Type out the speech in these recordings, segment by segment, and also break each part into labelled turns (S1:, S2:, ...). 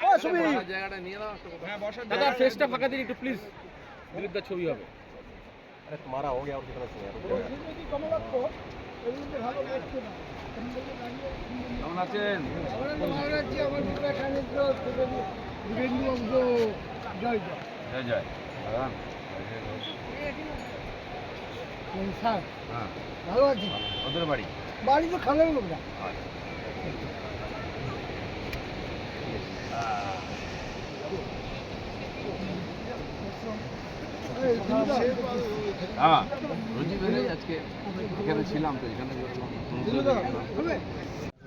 S1: হ্যাঁ ছবি। হবে।
S2: কেমন আছেন? জয় জয়। হ্যাঁ ওদের বাড়ি?
S3: বাড়ি তো খালের লোকরা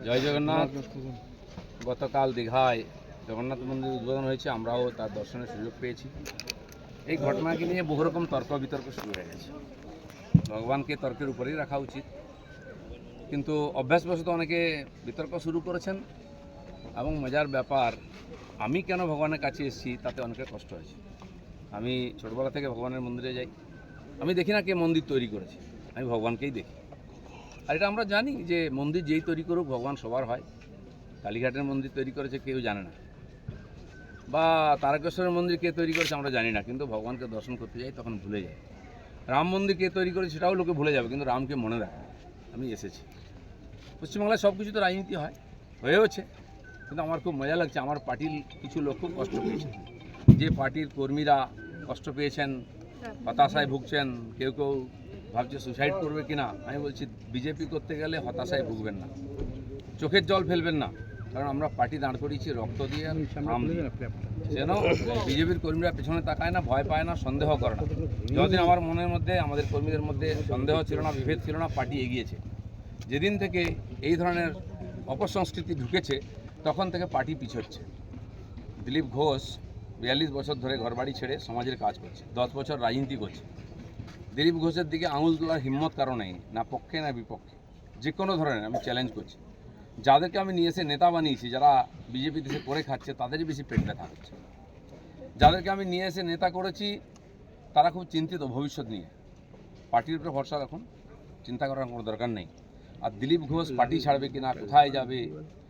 S2: জয় জগন্নাথ। গতকাল দীঘায় জগন্নাথ মন্দির উদ্বোধন হয়েছে, আমরাও তার দর্শনের সুযোগ পেয়েছি। এই ঘটনাকে নিয়ে বহু রকম তর্ক বিতর্ক শুরু হয়ে গেছে। ভগবানকে তর্কের উপরেই রাখা উচিত। কিন্তু অভ্যাসবশত অনেকে বিতর্ক শুরু করেছেন। এবং মজার ব্যাপার, আমি কেন ভগবানের কাছে এসেছি তাতে অনেকের কষ্ট হয়েছে। আমি ছোটবেলা থেকে ভগবানের মন্দিরে যাই। আমি দেখি না কে মন্দির তৈরি করেছে। আমি ভগবানকেই দেখি। আর এটা আমরা জানি যে মন্দির যেই তৈরি করুক, ভগবান সবার হয়। কালীঘাটের মন্দির তৈরি করেছে, কেউ জানে না। বা তারকেশ্বরের মন্দির কে তৈরি করেছে, আমরা জানি না। কিন্তু ভগবানকে দর্শন করতে যাই, তখন ভুলে যাই। রাম মন্দির কে তৈরি করেছে, সেটাও লোকে ভুলে যাবে, কিন্তু রামকে মনে রাখে। আমি এসেছি। পশ্চিমবাংলায় সব কিছু তো রাজনীতি হয়, হয়েওছে। কিন্তু আমার খুব মজা লাগছে। আমার পার্টির কিছু লোক খুব কষ্ট পেয়েছে। যে পার্টির কর্মীরা কষ্ট পেয়েছেন হতাশায় ভুগছেন কেউ কেউ ভাবছে সুসাইড করবে কিনা আমি বলছি বিজেপি করতে গেলে হতাশায় ভুগবেন না। চোখের জল ফেলবেন না কারণ আমরা পার্টি দাঁড় করিয়েছি রক্ত দিয়ে। যেন বিজেপির কর্মীরা পেছনে তাকায় না ভয় পায় না সন্দেহ করে না। যতদিন আমার মনের মধ্যে আমাদের কর্মীদের মধ্যে সন্দেহ ছিল না বিভেদ ছিল না পার্টি এগিয়েছে। যেদিন থেকে এই ধরনের অপসংস্কৃতি ঢুকেছে তখন থেকে পার্টি পিছোচ্ছে। দিলীপ ঘোষ বিয়াল্লিশ বছর ধরে ঘরবাড়ি ছেড়ে সমাজের কাজ করছে, দশ বছর রাজনীতি করছে। দিলীপ ঘোষের দিকে আঙুল তোলার হিম্মত কারও নেই, না পক্ষে না বিপক্ষে। যে কোনো ধরনের আমি চ্যালেঞ্জ করছি। যাদেরকে আমি নিয়ে এসে নেতা বানিয়েছি, যারা বিজেপি দেশে করে খাচ্ছে তাদেরই বেশি পেট ব্যথা হচ্ছে যাদেরকে আমি নিয়ে এসে নেতা করেছি, তারা খুব চিন্তিত ভবিষ্যৎ নিয়ে। পার্টির উপরে ভরসা রাখুন, চিন্তা করার কোনো দরকার নেই। আর দিলীপ ঘোষ পার্টি ছাড়বে কিনা, কোথায় যাবে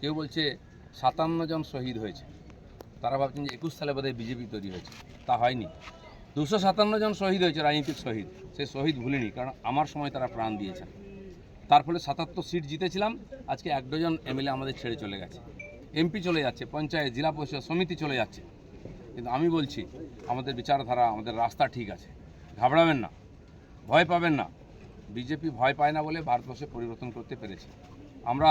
S2: কেউ বলছে সাতান্ন জন শহীদ হয়েছে। তারা ভাবছেন যে একুশ সালে বোধহয় বিজেপি তৈরি হয়েছে। তা হয়নি। দুশো সাতান্ন জন শহীদ হয়েছে রাজনীতিক শহীদ। সে শহীদ ভুলিনি, কারণ আমার সময় তারা প্রাণ দিয়েছেন তার ফলে সাতাত্তর সিট জিতেছিলাম, আজকে এক ডজন এমএলএ আমাদের ছেড়ে চলে গেছে। এমপি চলে যাচ্ছে, পঞ্চায়েত, জেলা পরিষদ, সমিতি চলে যাচ্ছে। কিন্তু আমি বলছি, আমাদের বিচারধারা, আমাদের রাস্তা ঠিক আছে। ঘাবড়াবেন না, ভয় পাবেন না। বিজেপি ভয় পায় না বলে ভারতবর্ষে পরিবর্তন করতে পেরেছে। আমরা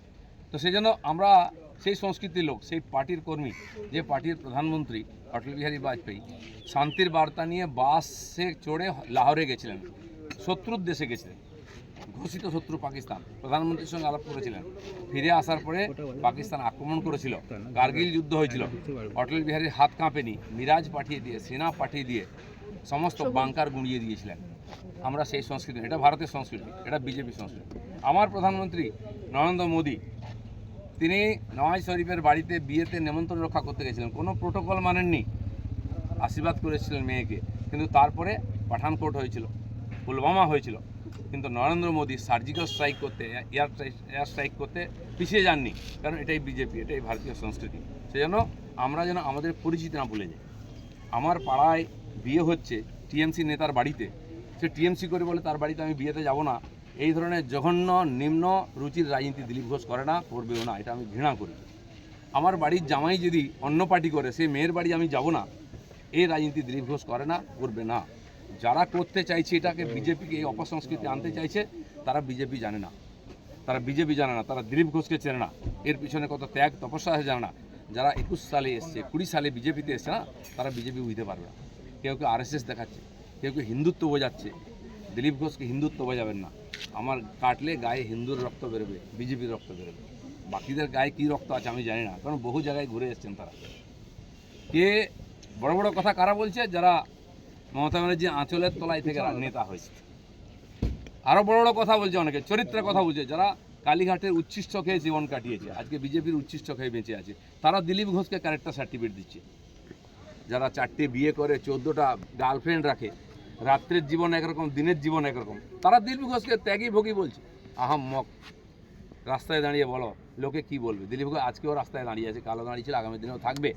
S2: তো সেই জন্য আমরা সেই সংস্কৃতির লোক, সেই পার্টির কর্মী, যে পার্টির প্রধানমন্ত্রী, অটল বিহারী বাজপেয়ী, শান্তির বার্তা নিয়ে বাসে চড়ে লাহোরে গেছিলেন, শত্রুর দেশে গেছিলেন, ঘোষিত শত্রু পাকিস্তান, প্রধানমন্ত্রীর সঙ্গে আলাপ করেছিলেন, ফিরে আসার পরে পাকিস্তান আক্রমণ করেছিল, কার্গিল যুদ্ধ হয়েছিল, অটল বিহারীর হাত কাঁপেনি, মিরাজ পাঠিয়ে দিয়ে, সেনা পাঠিয়ে দিয়ে, সমস্ত বাংকার গুঁড়িয়ে দিয়েছিলেন। আমরা সেই সংস্কৃতি, এটা ভারতের সংস্কৃতি, এটা বিজেপি সংস্কৃতি। আমার প্রধানমন্ত্রী নরেন্দ্র মোদী তিনি নওয়াজ শরীফের বাড়িতে বিয়েতে নেমন্ত্রণ রক্ষা করতে গেছিলেন। কোনো প্রোটোকল মানেননি। আশীর্বাদ করেছিলেন মেয়েকে। কিন্তু তারপরে পাঠানকোট হয়েছিল, পুলওয়ামা হয়েছিল। কিন্তু নরেন্দ্র মোদী সার্জিক্যাল স্ট্রাইক করতে এয়ার এয়ার স্ট্রাইক করতে পিছিয়ে যাননি। কারণ এটাই বিজেপি, এটাই ভারতীয় সংস্কৃতি। সেজন্য আমরা যেন আমাদের পরিচিতি না ভুলে যাই। আমার পাড়ায় বিয়ে হচ্ছে টিএমসি নেতার বাড়িতে। সে টিএমসি করে বলে, তার বাড়িতে আমি বিয়েতে যাব না। এই ধরনের জঘন্য, নিম্ন রুচির রাজনীতি দিলীপ ঘোষ করে না, করবেও না, এটা আমি ঘৃণা করি। আমার বাড়ির জামাই যদি অন্য পার্টি করে সেই মেয়ের বাড়ি আমি যাব না। এই রাজনীতি দিলীপ ঘোষ করে না, করবে না। যারা করতে চাইছে এটাকে বিজেপিকে এই অপসংস্কৃতি আনতে চাইছে, তারা বিজেপি জানে না। তারা বিজেপি জানে না, তারা দিলীপ ঘোষকে চেনে না। এর পিছনে কত ত্যাগ, তপস্যা আছে জানে না। যারা একুশ সালে এসছে, কুড়ি সালে বিজেপিতে এসছে না, তারা বিজেপি বুঝতে পারবে না। কেউ কেউ আরএসএস দেখাচ্ছে, কেউ কেউ হিন্দুত্ব বোঝাচ্ছে। দিলীপ ঘোষকে হিন্দুত্ব বোঝাবেন না। আমার কাটলে গায়ে হিন্দুর রক্ত বেরোবে, বিজেপির রক্ত বেরোবে। বাকিদের গায়ে কী রক্ত আছে আমি জানি না, কারণ বহু জায়গায় ঘুরে এসছেন তারা। কে বড় বড় কথা কারা বলছে? যারা মমতা ব্যানার্জি আঁচলের তলায় থেকে নেতা হয়েছে। আরও বড় বড় কথা বলছে অনেকে, চরিত্রের কথা বলছে। যারা কালীঘাটের উচ্ছিষ্ট খেয়ে জীবন কাটিয়েছে, আজকে বিজেপির উচ্ছিষ্ট খেয়ে বেঁচে আছে, তারা দিলীপ ঘোষকে ক্যারেক্টার সার্টিফিকেট দিচ্ছে। যারা চারটে বিয়ে করে, চোদ্দোটা গার্লফ্রেন্ড রাখে রাত্রের জীবন একরকম, দিনের জীবন একরকম। তারা দিলীপ ঘোষকে ত্যাগী ভোগী বলছে। আহাম মক। রাস্তায় দাঁড়িয়ে বলো, লোকে কি বলবে? দিলীপ ঘোষ আজকেও রাস্তায় দাঁড়িয়ে আছে কালো দাঁড়িয়ে ছিল, আগামী দিনেও থাকবে।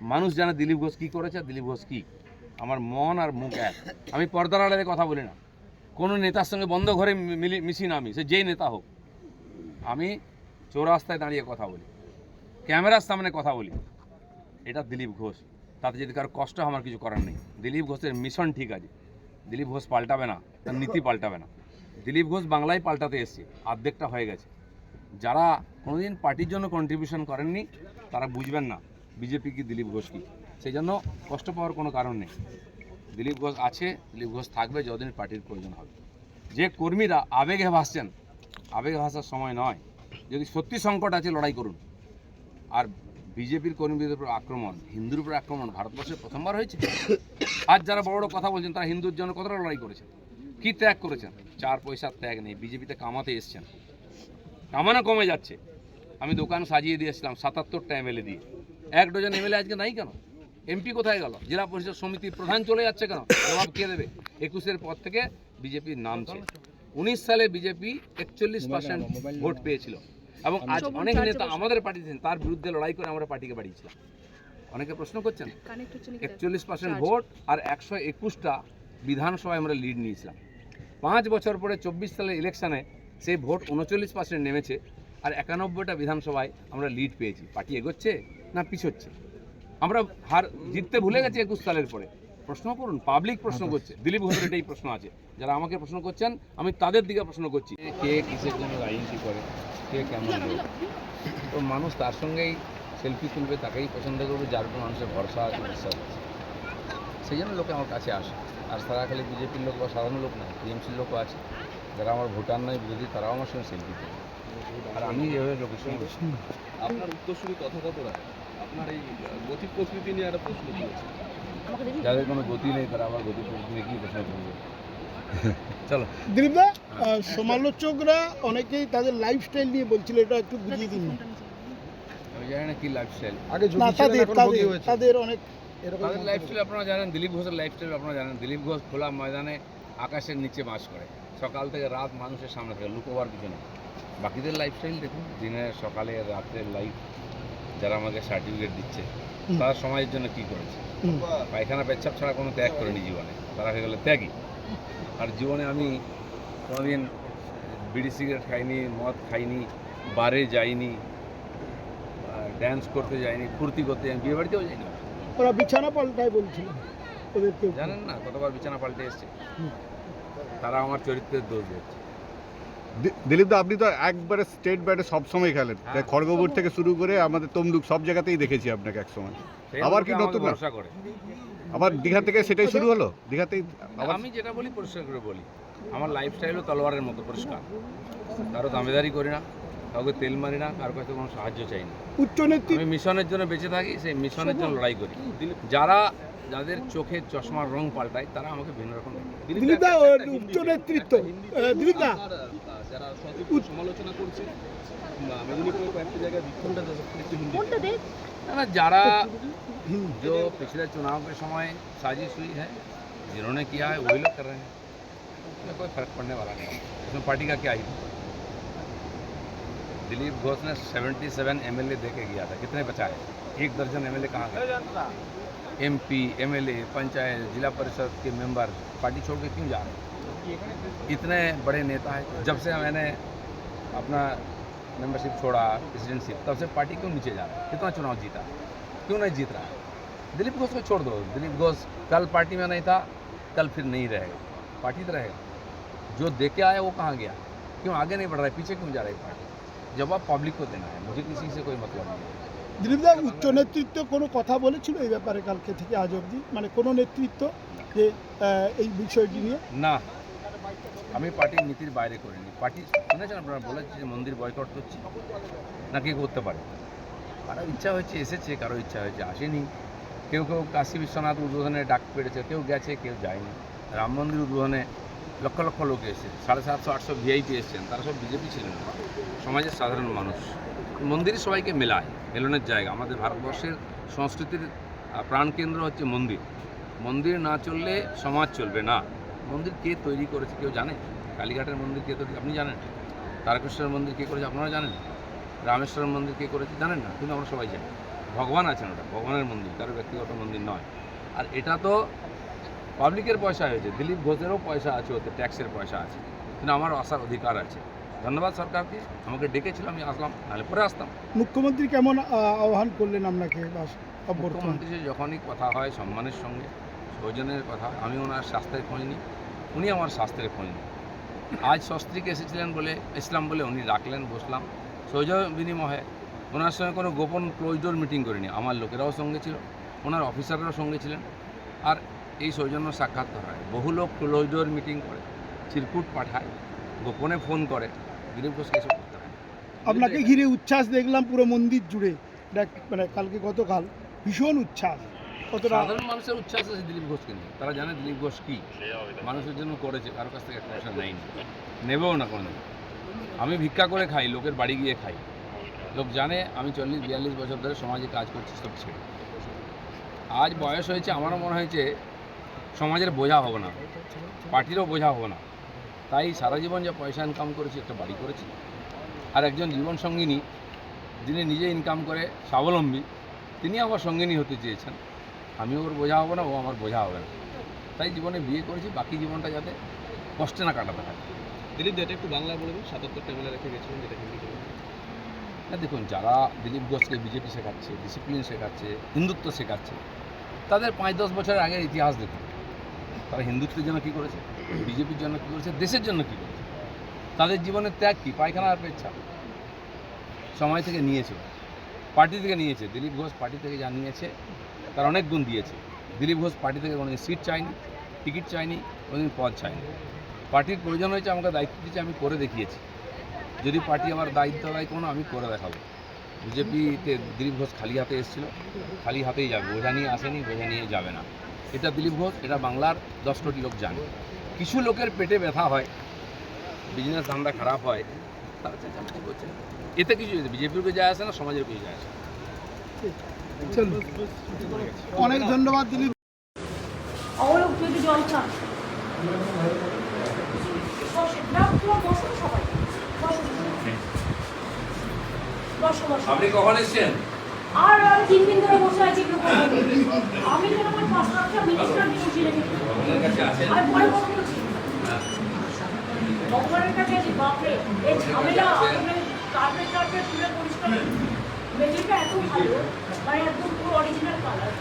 S2: মানুষ জানে দিলীপ ঘোষ কী করেছে আর দিলীপ ঘোষ কী। আমার মন আর মুখ এক। আমি পর্দার আড়ালে কথা বলি না। কোনো নেতার সঙ্গে বন্ধ ঘরে মিলি, মিশি না আমি, সে যেই নেতা হোক। আমি চৌরাস্তায় দাঁড়িয়ে কথা বলি। ক্যামেরার সামনে কথা বলি। এটা দিলীপ ঘোষ। তাতে যদি কারও কষ্ট আমার কিছু করার নেই। দিলীপ ঘোষের মিশন ঠিক আছে। দিলীপ ঘোষ পাল্টাবে না, তার নীতি পাল্টাবে না। দিলীপ ঘোষ বাংলায় পাল্টাতে এসছে অর্ধেকটা হয়ে গেছে। যারা কোনোদিন পার্টির জন্য কন্ট্রিবিউশন করেননি, তারা বুঝবেন না বিজেপি কি, দিলীপ ঘোষ কি। সেই জন্য কষ্ট পাওয়ার কোনো কারণ নেই। দিলীপ ঘোষ আছে, দিলীপ ঘোষ থাকবে যতদিন পার্টির প্রয়োজন হবে। যে কর্মীরা আবেগে ভাসছেন, আবেগে ভাসার সময় নয়। যদি সত্যি সংকট আছে, লড়াই করুন। আর বিজেপির কর্মীদের উপর আক্রমণ, হিন্দুর উপর আক্রমণ, ভারতবর্ষে প্রথমবার হয়েছে? আজ যারা বড় কথা বলছেন, তারা হিন্দুর জন্য কতটা লড়াই করেছেন? কি ত্যাগ করেছেন? চার পয়সার ত্যাগ নেই, বিজেপিতে কামাতে এসছেন। কামানো কমে যাচ্ছে। আমি দোকান সাজিয়ে দিয়েছিলাম, সাতাত্তরটা এমএলএ দিয়ে। এক ডজন এমএলএ আজকে নাই কেন? এমপি কোথায় গেল? জেলা পরিষদ সমিতির প্রধান চলে যাচ্ছে কেন? জবাব কে দেবে? একুশের পর থেকে বিজেপির নামছে উনিশ সালে বিজেপি একচল্লিশ পার্সেন্ট ভোট পেয়েছিল। এবং আজ অনেক নেতা আমাদের পার্টি তার বিরুদ্ধে লড়াই করে আমরা পার্টিকে বাড়িয়েছিলাম। অনেকে প্রশ্ন করছেন একচল্লিশ পার্সেন্ট ভোট আর একশো একুশটা বিধানসভায় আমরা লিড নিয়েছিলাম। পাঁচ বছর পরে চব্বিশ সালের ইলেকশানে সেই ভোট উনচল্লিশ পার্সেন্ট নেমেছে আর একানব্বইটা বিধানসভায় আমরা লিড পেয়েছি। পার্টি এগোচ্ছে না পিছোচ্ছে? আমরা হার জিততে ভুলে গেছি একুশ সালের পরে। প্রশ্ন করুন পাবলিক প্রশ্ন করছে। দিলীপ ঘোষের এটাই প্রশ্ন আছে। যারা আমাকে প্রশ্ন করছেন আমি তাদের দিকে প্রশ্ন করছি। কে কিসের জন্য রাজনীতি করে? কে কেমন তো মানুষ তার সঙ্গেই সেলফি তুলবে তাকেই পছন্দ করবে যার উপর মানুষের ভরসা আছে বিশ্বাস আছে। সেই জন্য লোকে আমার কাছে আসে। আর তারা খালি বিজেপির লোক বা সাধারণ লোক নয় টিএমসির লোকও আছে। যারা আমার ভোটার নয় বিরোধী তারাও আমার সঙ্গে সেলফি তোলে। আর আমি এভাবে লোকের সঙ্গে বসি।
S1: আপনার উত্তরসূরি রায় আপনার এই গতি প্রকৃতি নিয়ে একটা প্রশ্ন তুলেছে
S2: যাদের কোনো গতি নেই তারা আমার গতি প্রকৃতি কি প্রশ্ন করবে? চলো।
S3: দিলীপদা সমালোচকরা অনেকেই তাদের লাইফস্টাইল নিয়ে বলছিল এটা একটু বুঝিয়ে দিন।
S2: আমি জানি না কি লাইফস্টাইল
S3: আগে তাদের তাদের অনেক এরকম
S2: তাদের লাইফস্টাইল আপনারা জানেন দিলীপ ঘোষের লাইফস্টাইল আপনারা জানেন। দিলীপ ঘোষ খোলা ময়দানে আকাশের নিচে বাস করে। সকাল থেকে রাত মানুষের সামনে থাকে লুকোবার কিছু নেই। বাকিদের লাইফস্টাইল দেখুন দিনের সকালে রাত্রের লাইফ যারা আমাকে সার্টিফিকেট দিচ্ছে
S3: হুম।
S2: তারা সমাজের জন্য কি করেছে?
S3: হুম।
S2: পায়খানা পেচ্ছাপ ছাড়া কোনো ত্যাগ করেনি জীবনে। তারা হয়ে গেলো ত্যাগী। আর জীবনে আমি কোনোদিন বিড়ি সিগারেট খাইনি মদ খাইনি বারে যাইনি ড্যান্স করতে যাইনি ফুর্তি করতে যাইনি বিয়ে বাড়িতেও যাইনি
S3: ওরা বিছানা পাল্টায় বলছিল। ওদেরকে
S2: জানেন না কতবার বিছানা পাল্টে এসছে। তারা আমার চরিত্রের দোষ দিচ্ছে
S4: দিলীপ দা আপনি তো একবারে স্টেট ব্যাটে সবসময় খেলেন।
S2: হ্যাঁ।
S4: খড়গপুর থেকে শুরু করে আমাদের তমলুক সব জায়গাতেই দেখেছি আপনাকে একসময়।
S2: সেই
S4: আবার কি নতুন
S2: ভরসা করে।
S4: আবার দীঘা থেকে সেটাই শুরু হলো? দীঘাতেই
S2: আমি যেটা বলি পরিষ্কার করে বলি। আমার লাইফস্টাইলও তলোয়ারের মতো পরিষ্কার। কারও দামেদারি করি না। কাউকে তেল মারি না কারো কাছে কোনো সাহায্য চাই না
S3: উচ্চ নেতৃত্ব
S2: আমি মিশনের জন্য বেঁচে থাকি সেই মিশনের জন্য লড়াই করি যারা যাদের চোখের চশমার রং পাল্টায় তারা আমাকে ভিন্ন রকম দেখে।
S3: দিলীপদা উচ্চ নেতৃত্ব আহ, দিলীপদা
S1: আপনার, আহ, যারা সতীর্থ সমালোচনা করছে বা মেদিনীপুরের কয়েকটি জায়গায় বিক্ষোভটা একটু হিন্দি
S2: ना, ना যারা जो पिछले चुनाव के समय साजिश हुई है जिन्होंने किया है वही लोग कर रहे हैं इसमें कोई फर्क पड़ने वाला नहीं है। इसमें पार्टी का क्या ही दिलीप घोष ने 77 एमएलए दे के गया था। कितने बचाए? एक दर्जन एमएलए कहाँ गए? एमपी एमएलए पंचायत, जिला परिषद के मेंबर, पार्टी छोड़ के क्यों जा रहे हैं? इतने बड़े नेता हैं। जब से मैंने अपना मेंबरशिप छोड़ा प्रेसिडेंटशिप तब से पार्टी क्यों नीचे जा रहा है? कितना चुनाव जीता? क्यों नहीं जीत रहा है? दिलीप घोष को छोड़ दो। दिलीप घोष कल पार्टी में नहीं था, कल फिर नहीं रहेगा। पार्टी तो रहेगा। जो दे के आया वो कहाँ गया? क्यों आगे नहीं बढ़ रहा है? पीछे क्यों जा रही है? पार्टी जवाब पब्लिक को देना है मुझे किसी से कोई मतलब नहीं है
S3: দিলীপ দা উচ্চ নেতৃত্ব কোনো কথা বলেছিল এই ব্যাপারে কালকে থেকে আজ অবধি মানে কোনো নেতৃত্ব যে আহ, এই বিষয়টি নিয়ে
S2: না আমি পার্টির নীতির বাইরে করিনি পার্টি শুনেছেন আপনারা বলেছে যে মন্দির বয়কট করছি না কে করতে পারে কারো ইচ্ছা হয়েছে এসেছে কারো ইচ্ছা হয়েছে আসেনি কেউ কেউ কাশী বিশ্বনাথ উদ্বোধনে ডাক পেড়েছে কেউ গেছে কেউ যায়নি রাম মন্দির উদ্বোধনে লক্ষ লক্ষ লোক এসেছে সাড়ে সাতশো, আটশো ভিআইপি এসেছেন, তারা সব বিজেপি ছিলেন। সমাজের সাধারণ মানুষ। মন্দিরই সবাইকে মেলায়, মেলনের জায়গা। আমাদের ভারতবর্ষের সংস্কৃতির প্রাণকেন্দ্র হচ্ছে মন্দির। মন্দির না চললে সমাজ চলবে না। মন্দির কে তৈরি করেছে কেউ জানে? কালীঘাটের মন্দির কে তৈরি, আপনি জানেন? তারকেশ্বরের মন্দির কে করেছে, আপনারা জানেন? রামেশ্বরের মন্দির কে করেছে, জানেন না? কিন্তু আমরা সবাই জানি। ভগবান আছেন ওটা, ভগবানের মন্দির, কারও ব্যক্তিগত মন্দির নয়। আর এটা তো পাবলিকের পয়সা হয়েছে দিলীপ ঘোষেরও পয়সা আছে ওতে ট্যাক্সের পয়সা আছে। কিন্তু আমার আসার অধিকার আছে। ধন্যবাদ সরকারকে আমাকে ডেকেছিল আমি আসলাম নাহলে পরে আসতাম।
S3: মুখ্যমন্ত্রী কেমন আহ্বান করলেন আপনাকে
S2: মুখ্যমন্ত্রী যখনই কথা হয় সম্মানের সঙ্গে সৌজনের কথা আমি ওনার স্বাস্থ্যের খোঁজ নিই উনি আমার স্বাস্থ্যের খোঁজ নিই আজ সস্ত্রীক এসেছিলেন বলে ইসলাম বলে উনি ডাকলেন বসলাম। সৌজ বিনিময়ে ওনার সঙ্গে কোনো গোপন ক্লোজডোর মিটিং করিনি আমার লোকেরাও সঙ্গে ছিল ওনার অফিসাররাও সঙ্গে ছিলেন। আর এই সৌজন্য সাক্ষাৎকার হয়। বহু লোক ক্লোজডোর মিটিং করে চিরকুট পাঠায় গোপনে ফোন করে দিলীপ ঘোষকে এসব করতে হয়
S3: আপনাকে ঘিরে উচ্ছ্বাস দেখলাম পুরো মন্দির জুড়ে। মানে কালকে গতকাল ভীষণ উচ্ছ্বাস।
S2: সাধারণ মানুষের উচ্ছ্বাস আছে দিলীপ ঘোষকে নিয়ে। তারা জানে দিলীপ ঘোষ কী। মানুষের জন্য করেছে কারোর কাছ থেকে এক পয়সা নেয়নি। নেবেও না কোনো আমি ভিক্ষা করে খাই লোকের বাড়ি গিয়ে খাই। লোক জানে আমি চল্লিশ বিয়াল্লিশ বছর ধরে সমাজে কাজ করছি সব ছেড়ে। আজ বয়স হয়েছে আমারও মনে হয়েছে সমাজের বোঝা হব না পার্টিরও বোঝা হব না। তাই সারা জীবন যা পয়সা ইনকাম করেছি একটা বাড়ি করেছি আর একজন জীবন সঙ্গিনী যিনি নিজে ইনকাম করে স্বাবলম্বী তিনি আমার সঙ্গিনী হতে চেয়েছেন। আমি ওর বোঝা হব না ও আমার বোঝা হবে না। তাই জীবনে বিয়ে করেছি বাকি জীবনটা যাতে কষ্টে না কাটাতে হয়।
S1: দিলীপ দা এটা একটু বাংলা বলে সাতাত্তর টেবিলে রেখে গেছিলেন যেটা হিন্দি
S2: না দেখুন যারা দিলীপ ঘোষকে বিজেপি শেখাচ্ছে ডিসিপ্লিন শেখাচ্ছে হিন্দুত্ব শেখাচ্ছে তাদের পাঁচ দশ বছরের আগের ইতিহাস দেখুন। তারা হিন্দুত্বের জন্য কী করেছে? বিজেপির জন্য কী করেছে? দেশের জন্য কী করেছে? তাদের জীবনের ত্যাগ কী? পায়খানা আর পেচ্ছা সময় থেকে নিয়েছে। পার্টি থেকে নিয়েছে। দিলীপ ঘোষ পার্টি থেকে যা নিয়েছে, তার অনেক গুণ দিয়েছে। দিলীপ ঘোষ পার্টি থেকে কোনোদিন সিট চায়নি, টিকিট চায়নি, কোনোদিন পদ চায়নি। পার্টির প্রয়োজন হয়েছে আমাকে দায়িত্ব দিয়েছে, আমি করে দেখিয়েছি। যদি পার্টি আমার দায়িত্ব দেয়, কোনো আমি করে দেখাবো। বিজেপিতে দিলীপ ঘোষ খালি হাতে এসেছিল, খালি হাতেই যাবে। বোঝা নিয়ে আসেনি, বোঝা নিয়ে যাবে না। এটা দিলীপ ঘোষ এটা বাংলার দশ কোটি লোক জানে। কিছু লোকের পেটে ব্যথা হয় বিজনেস ধান্দা খারাপ হয় তারা চেঁচামেচি করছে। এতে কিছু বিজেপির যায় আসে না সমাজের কিছু যায় আসে
S3: অনেক ধন্যবাদ দিলীপ।
S5: জল খান
S2: আপনি কখন এসছেন?
S5: আর তিন দিন ধরে বসে আছি একটু কথা বলি। আমি তো আমার পাঁচ সাতটা মিনিস্টার বসে রেখেছি
S2: আপনার কাছে আছেন
S5: আর পরে কথা বলছি ভগবানের কাছে আছি বাপরে এই ঝামেলা কার্পেট কার্পেট তুলে পরিষ্কার মেঝেটা এত ভালো মানে একদম পুরো অরিজিনাল কালার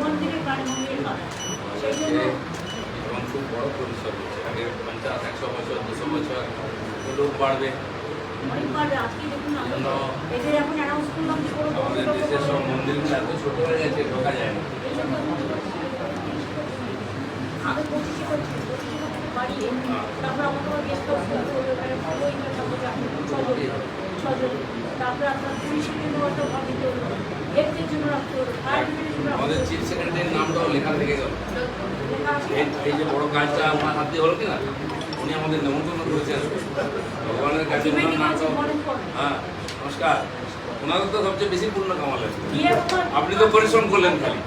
S5: মন্দিরের কালী মন্দিরের কালার সেই জন্য
S2: এবং খুব বড় পরিসর হচ্ছে। আগে পঞ্চাশ একশো বছর দুশো বছর লোক বাড়বে।
S5: অনেকবার আজকে দেখুন এদের এখন অ্যানাউন্স করলাম যে কোনো
S2: আমাদের দেশের সব মন্দিরগুলো এত ছোট হয়ে গেছে ঢোকা যায় না।
S5: আমি পঁচিশে করছি। বাড়িয়ে তারপর আমার গেস্ট হাউস করবে ওখানে ভালো ইনকাম থাকবে ছজন ছজন। তারপরে আপনার পুলিশের জন্য একটা ঘর হলো হেলথের জন্য রাখতে হলো ফায়ার জন্য
S2: আমাদের চিফ সেক্রেটারির নামটাও লেখা থেকে গেল। এই যে বড় কাজটা আমার হাত দিয়ে হলো কিনা উনি আমাদের নেমন্তন্ন করেছেন। ভগবানের কাছে। হ্যাঁ নমস্কার। ওনাদের তো সবচেয়ে বেশি পূর্ণ কামাল আছে আপনি তো পরিশ্রম করলেন খালি।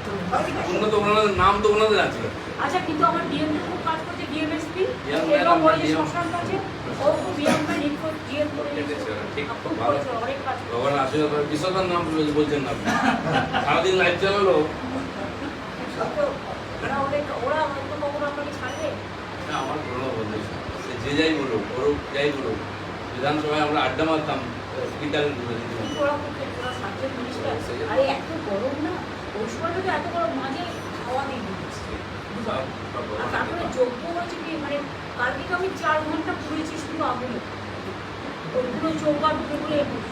S2: পূর্ণ তো ওনাদের নাম তো ওনাদের আছে।
S5: আচ্ছা কিন্তু আমার ডিএম খুব কাজ করছে। এবং ওই যে শ্মশান কাছে ও খুব ডিএম লিড করে ডিএম করে
S2: কেটেছে ওরা, ঠিক,
S5: খুব করেছে অনেক কাজ
S2: ভগবান আশীর্বাদ করে বিশ্বকার নাম বলছেন না সারাদিন লাইভ চালালো
S5: তো ওরা ওদের ওরা হয়তো কখনো আপনাকে ছাড়বে?
S2: না, আমার পুরোনো বন্ধু সে যে যাই বলুক করুক যাই বলুক। বিধানসভায় আমরা আড্ডা মারতাম স্পিকারের
S5: কিন্তু ওরা খুব ওরা সাবজেক্ট মিনিস্টার আরে এত গরম না? ওই সময় তো এত গরম খাওয়া দিয়ে দিয়েছি। আর তারপরে যোগ্য হচ্ছে কি? মানে কালকে তো আমি চার ঘণ্টা পড়েছি শুধু আগুনে।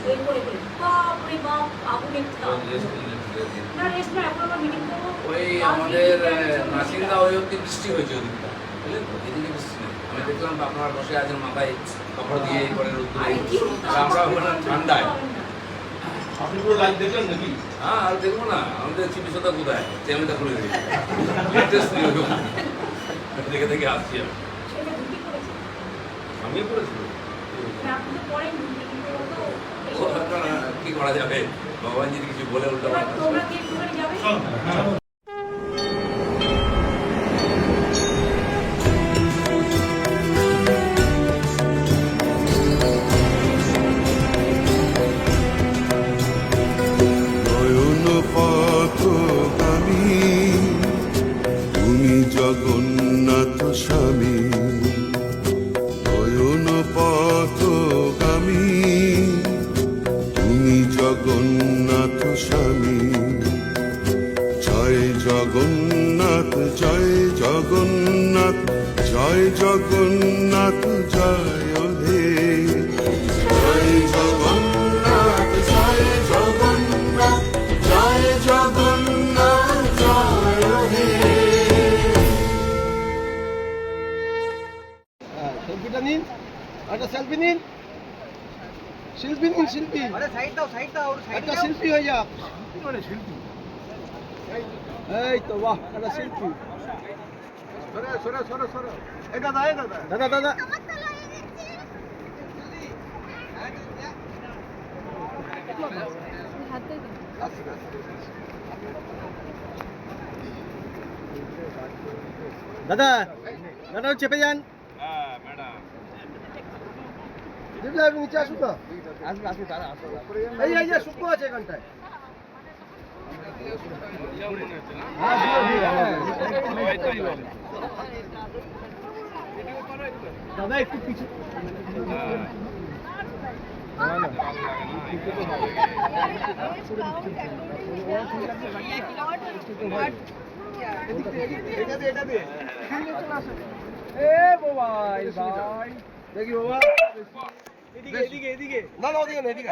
S5: এ করে করে। বাপরে বাপ আগুনের তাপ না রেস্ট না এখন আবার মিটিং করব।
S6: ওই আমাদের। নাসিরদা ওই অব্দি বৃষ্টি হয়েছে ওদিকটা বুঝলেন তো? এদিকে বৃষ্টি নেই। আমি দেখলাম আপনারা বসে আছেন মাথায় কাপড় দিয়ে করে আমরা ওখানে ঠান্ডায়।
S7: আপনি পুরো লাইভ দেখলেন নাকি?
S6: হ্যাঁ আর দেখব না। আমাদের চিকিৎসা কোথায়? চেমেটা খুলে দিয়েছে দেখে দেখে আসছি আমি। আমিও করেছি
S5: মানে তো তো
S6: কি করা যাবে? ভগবান যদি কিছু বলে উল্টো
S2: একটা শিল্পী হয়ে যাক শিল্পী এই তো বাহ একটা শিল্পী।
S8: সরে সরে সরে সরে। এই দাদা দাদা।
S2: দাদা দাদা। দাদা দাদা চেপে যান দিদি আপনি নিচে আসুন তো। আসুন আসুন দাদা আসুন এই এই যে শুকনো আছে এখানটায়। দাদা একটু পিছু। এ মোবাইল ভাই। দেখি বাবা। এদিকে এদিকে এদিকে। না না ওদিকে না এদিকে।